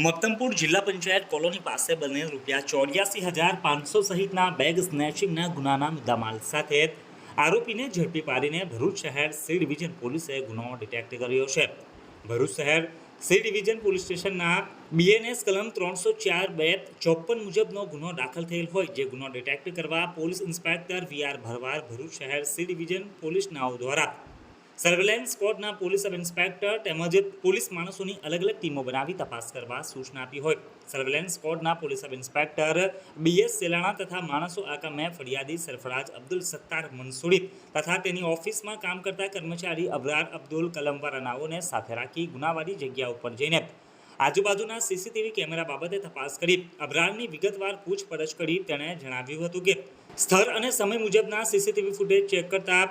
મક્તમપુર જિલ્લા પંચાયત કોલોની પાસે બનેલ રૂપિયા ચોર્યાસી હજાર પાંચસો સહિતના બેગ સ્નેચિંગના ગુનાના મુદ્દામાલ સાથે આરોપીને ઝડપી પાડીને ભરૂચ શહેર સી ડિવિઝન પોલીસે ગુનો ડિટેક્ટ કર્યો છે. ભરૂચ શહેર સી ડિવિઝન પોલીસ સ્ટેશનના બીએનએસ કલમ ત્રણસો ચાર બે ચોપન મુજબનો ગુનો દાખલ થયેલ હોય જે ગુનો ડિટેક્ટ કરવા police inspector V R Bharwad Bharuch શહેર સી ડિવિઝન પોલીસ નાઓ દ્વારા સર્વેલન્સ સ્કોડના પોલીસ સબ ઇન્સ્પેક્ટર તેમજ પોલીસ માણસોની અલગ અલગ ટીમો બનાવી તપાસ કરવા સૂચના આપી હોય. Surveillance સ્કોડના police sub inspector BS Selana તથા માણસો આકા મેં ફરિયાદી સરફરાજ અબ્દુલ સત્તાર મંસૂરી તથા તેની ઓફિસમાં કામ કરતા કર્મચારી અબરાર અબ્દુલ કલમવારાનાઓને સાથે રાખી ગુનાવાદી જગ્યા ઉપર જઈને આજુબાજુના સીસીટીવી કેમેરા બાબતે તપાસ કરી. અબરારની વિગતવાર પૂછપરછ કરી તેણે જણાવ્યું હતું કે, સ્થળ અને સમય મુજબના સીસીટીવી ફૂટેજ ચેક કરતા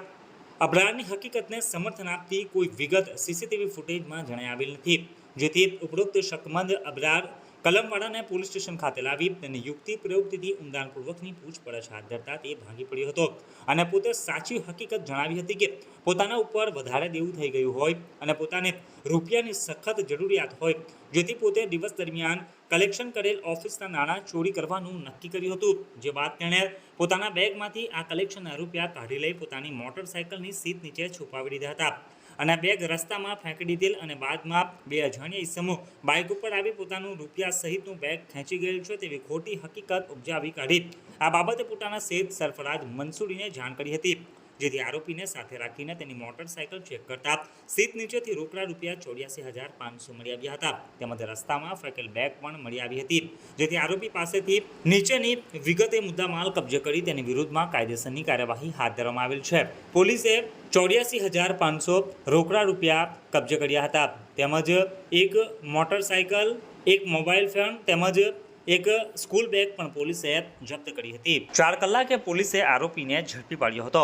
અબરારની હકીકતને સમર્થન આપતી કોઈ વિગત સીસીટીવી ફૂટેજમાં જણાવેલ નથી. જેથી ઉપરોક્ત શકમંદ અબરાર કલમવાડાને પોલીસ સ્ટેશન ખાતે લાવી તેની યુક્તિ પ્રયુક્તિથી ઊંડાણપૂર્વકની પૂછપરછ હાથ ધરતા તે ભાંગી પડ્યો હતો. અને પોતે સાચી હકીકત જણાવી હતી કે પોતાના ઉપર વધારે દેવું થઈ ગયું હોય અને પોતાને રૂપિયાની સખત જરૂરિયાત હોય, જેથી પોતે દિવસ દરમિયાન કલેક્શન કરેલ ઓફિસના નાણાં ચોરી કરવાનું નક્કી કર્યું હતું. જે બાદ તેણે પોતાના બેગમાંથી આ કલેક્શનના રૂપિયા કાઢી લઈ પોતાની મોટરસાયકલની સીટ નીચે છુપાવી દીધા હતા. અને બેગ રસ્તામાં ફેંકી દીધેલ અને બાદમાં બે અજાણ્યા ઈસમો બાઇક ઉપર આવી પોતાનું રૂપિયા સહિતનું બેગ ખેંચી ગયેલ છે તેવી ખોટી હકીકત ઉપજાવી કાઢી. આ બાબતે પોતાના શેઠ સરફરાજ મંસૂરીને જાણ કરી હતી. જેથી આરોપીને સાથે રાખીને તેની મોટરસાયકલ ચેક કરતા સીટ નીચેથી રોકડા રૂપિયા ચોર્યાસી હજાર પાંચસો મળી આવ્યા હતા. તેમજ રસ્તામાં ફ્રેકેલ બેગ પણ મળી આવી હતી. જેથી આરોપી પાસેથી નીચેની વિગતે મુદ્દામાલ કબજે કરી તેની વિરુદ્ધમાં કાયદેસરની કાર્યવાહી હાથ ધરવામાં આવેલ છે. પોલીસે ચોર્યાસી હજાર પાંચસો રોકડા રૂપિયા કબજે કર્યા હતા. તેમજ એક મોટરસાયકલ એક મોબાઈલ ફોન તેમજ એક સ્કૂલ બેગ પણ પોલીસે જપ્ત કરી હતી. ચાર કલાકે પોલીસે આરોપીને ઝડપી પાડ્યો હતો.